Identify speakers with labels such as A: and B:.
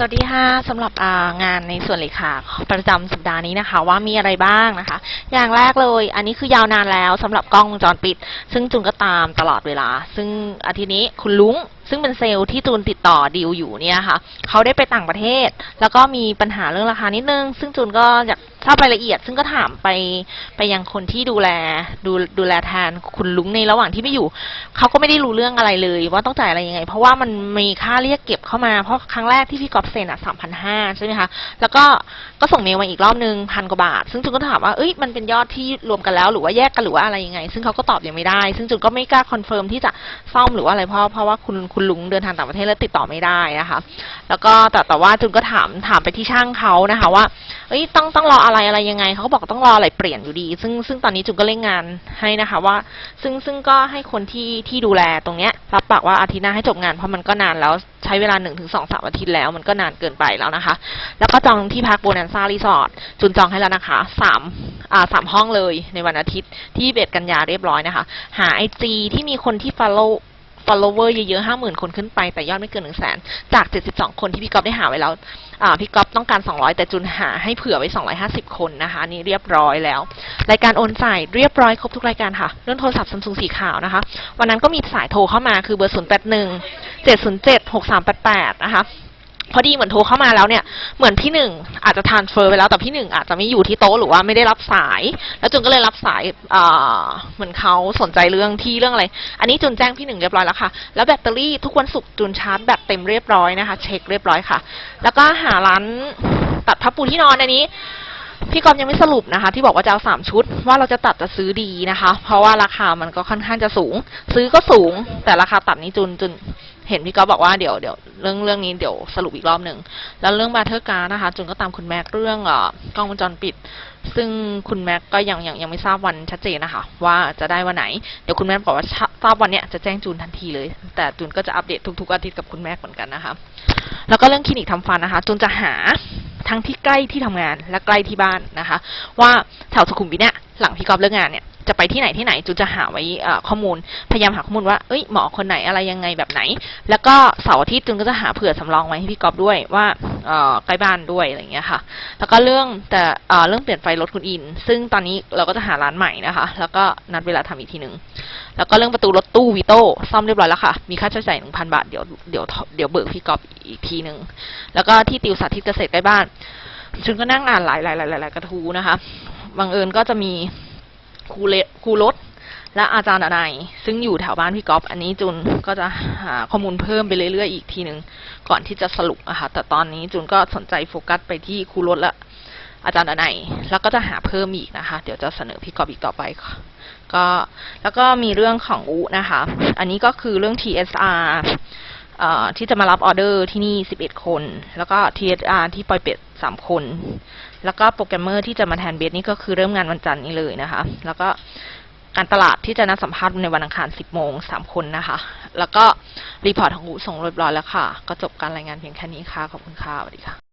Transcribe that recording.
A: สวัสดีค่ะสำหรับงานในส่วนเลขาประจำสัปดาห์นี้นะคะ ว่ามีอะไรบ้างนะคะ อย่างแรกเลย อันนี้คือยาวนานแล้วสำหรับกล้องวงจรปิด ซึ่งจุนก็ตามตลอดเวลา ซึ่งอาทิตย์นี้คุณลุงซึ่งเป็นเซลล์ที่จูนติดต่อดีลอยู่เนี่ยค่ะเขาได้ไปต่างประเทศ แล้วก็มีปัญหาเรื่องราคานิดนึง ซึ่งจูนก็อยาก ทราบรายละเอียด ซึ่งก็ถามไปไปยังคนที่ดูแลดูดูแลแทนคุณลุงในระหว่างที่ไม่อยู่ เขาก็ไม่ได้รู้เรื่องอะไรเลย ว่าต้องจ่ายอะไรยังไง เพราะว่ามันมีค่าเรียกเก็บเข้ามา เพราะครั้งแรกที่พี่กอฟเซ็นอะสามพันห้าใช่ไหมคะ แล้วก็ก็ส่งเมลมาอีกรอบนึงพันกว่าบาท ซึ่งจุนก็ถามว่าเอ้ยมันเป็นยอดที่รวมกันแล้วหรือว่าแยกกันหรือว่าอะไรยังไง ซึ่งเขาก็ตอบยังไม่ได้ ซึ่งจุนก็ไม่กล้าคอนเฟิร์มที่จะซ่อมหรือว่าอะไรเพราะเพราะว่าคุณคุณลุงเดินทางต่างประเทศแล้วติดต่อไม่ได้นะคะ แล้วก็แต่แต่ว่าจุนก็ถามถามไปที่ช่างเขานะคะ ว่าเอ้ยต้องต้องรออะไรอะไรยังไงเขาก็บอกต้องรออะไรเปลี่ยนอยู่ดี ซึ่งซึ่งตอนนี้จุนก็เร่งงานให้นะคะว่า ซึ่งซึ่งก็ให้คนที่ที่ดูแลตรงเนี้ยรับปากว่าอาทิตย์หน้าให้จบงานเพราะมันก็นานแล้วใช้เวลาหนึ่งถึงสองสามอาทิตย์แล้วมันก็นานเกินไปแล้วนะคะ แล้วก็จองที่พักโบนันซ่ารีสอร์ทจุนจองให้แล้วนะคะสามอ่าสามห้องเลยในวันอาทิตย์ที่เบ็ดกันยาเรียบร้อยนะคะ หาไอจีที่มีคนที่ follow follower เยอะๆห้าหมื่นคนขึ้นไปแต่ยอดไม่เกินหนึ่งแสนจากเจ็ดสิบสองคนที่พี่ก๊อฟได้หาไว้แล้วพี่ก๊อฟต้องการสองร้อยแต่จุนหาให้เผื่อไว้สองร้อยห้าสิบคนนะคะนี่เรียบร้อยแล้ว รายการโอนจ่ายเรียบร้อยครบทุกรายการค่ะ เรื่องโทรศัพท์ซัมซุงสีขาวนะคะ วันนั้นก็มีสายโทรเข้ามาคือเบอร์ศูนย์แปดหนึ่งเจ็ดศูนย์เจ็ดหกสามแปดแปดนะคะ พอดีเหมือนโทรเข้ามาแล้วเนี่ย เหมือนพี่หนึ่งอาจจะทานเฟอร์ไปแล้วแต่พี่หนึ่งอาจจะไม่อยู่ที่โต๊ะหรือว่าไม่ได้รับสาย แล้วจุนก็เลยรับสายเหมือนเขาสนใจเรื่องที่เรื่องอะไร อันนี้จุนแจ้งพี่หนึ่งเรียบร้อยแล้วค่ะ แล้วแบตเตอรี่ทุกวันศุกร์จุนชาร์จแบตเต็มเรียบร้อยนะคะ เช็คเรียบร้อยค่ะ แล้วก็หาร้านตัดผ้าปูที่นอนอันนี้ พี่กอมยังไม่สรุปนะคะ ที่บอกว่าจะเอาสามชุด ว่าเราจะตัดจะซื้อดีนะคะ เพราะว่าราคามันก็ค่อนข้างจะสูง ซื้อก็สูง แต่ราคาตัดนี้จุนจุน เห็นพี่กอฟบอกว่าเดี๋ยวเดี๋ยวเรื่องเรื่องนี้เดี๋ยวสรุปอีกรอบหนึ่งแล้วเรื่องบาเทอร์การนะคะจุนก็ตามคุณแม็กเรื่องอกล้องวงจรปิด ซึ่งคุณแม็กก็ยังยังยังไม่ทราบวันชัดเจนนะคะ ว่าจะได้วันไหนเดี๋ยวคุณแม็กบอกว่าทราบวันเนี้ยจะแจ้งจูนทันทีเลย แต่จูนก็จะอัปเดตทุกๆอาทิตย์กับคุณแม็กเหมือนกันนะคะแล้วก็เรื่องคลินิกทำฟันนะคะจูนจะหาทั้งที่ใกล้ที่ทำงานและใกล้ที่บ้านนะคะ ว่าแถวสุขุมวิทเนี่ยหลังพี่กอฟเลิกงานเนี่ย จะไปที่ไหนที่ไหนจูนจะหาไว้ข้อมูล พยายามหาข้อมูลว่าเอ้ยหมอคนไหนอะไรยังไงแบบไหน แล้วก็เสาร์อาทิตย์จูนก็จะหาเผื่อสำรองไว้ให้พี่กอฟด้วยว่าใกล้บ้านด้วยอะไรอย่างเงี้ยค่ะ แล้วก็เรื่องแต่เรื่องเปลี่ยนไฟรถคุณอิน ซึ่งตอนนี้เราก็จะหาร้านใหม่นะคะ แล้วก็นัดเวลาทำอีกทีหนึ่งแล้วก็เรื่องประตูรถตู้วีโต้ซ่อมเรียบร้อยแล้วค่ะ มีค่าใช้จ่ายหนึ่งพันบาทเดี๋ยวเดี๋ยวเดี๋ยวเบิกพี่กอบอีกทีหนึ่งแล้วก็ที่ติวสาธิตเกษตรใกล้บ้านฉันก็นั่งอ่านหลายหลายหลายหลายหลายกระทู้นะคะบังเอิญก็จะมี ครูเลครูรถและอาจารย์อนายซึ่งอยู่แถวบ้านพี่ก๊อฟอันนี้จุนก็จะหาข้อมูลเพิ่มไปเรื่อยๆอีกทีหนึ่งก่อนที่จะสรุปอะค่ะแต่ตอนนี้จุนก็สนใจโฟกัสไปที่ครูรถและอาจารย์อนายแล้วก็จะหาเพิ่มอีกนะคะ เดี๋ยวจะเสนอพี่ก๊อฟอีกต่อไปก็แล้วก็มีเรื่องของอุนะคะ อันนี้ก็คือเรื่อง TSR ที่จะมารับออเดอร์ที่นี่ 11 คน แล้วก็ TSR ที่ปอยเป็ด 3 คน แล้วก็โปรแกรมเมอร์ที่จะมาแทนเบสนี่ก็คือเริ่มงานวันจันทร์นี้เลยนะคะ แล้วก็การตลาดที่จะนัดสัมภาษณ์ในวันอังคาร 10 โมง 3 คนนะคะ แล้วก็รีพอร์ตของอูส่งเรียบร้อยแล้วค่ะ ก็จบการรายงานเพียงแค่นี้ค่ะ ขอบคุณค่ะ สวัสดีค่ะ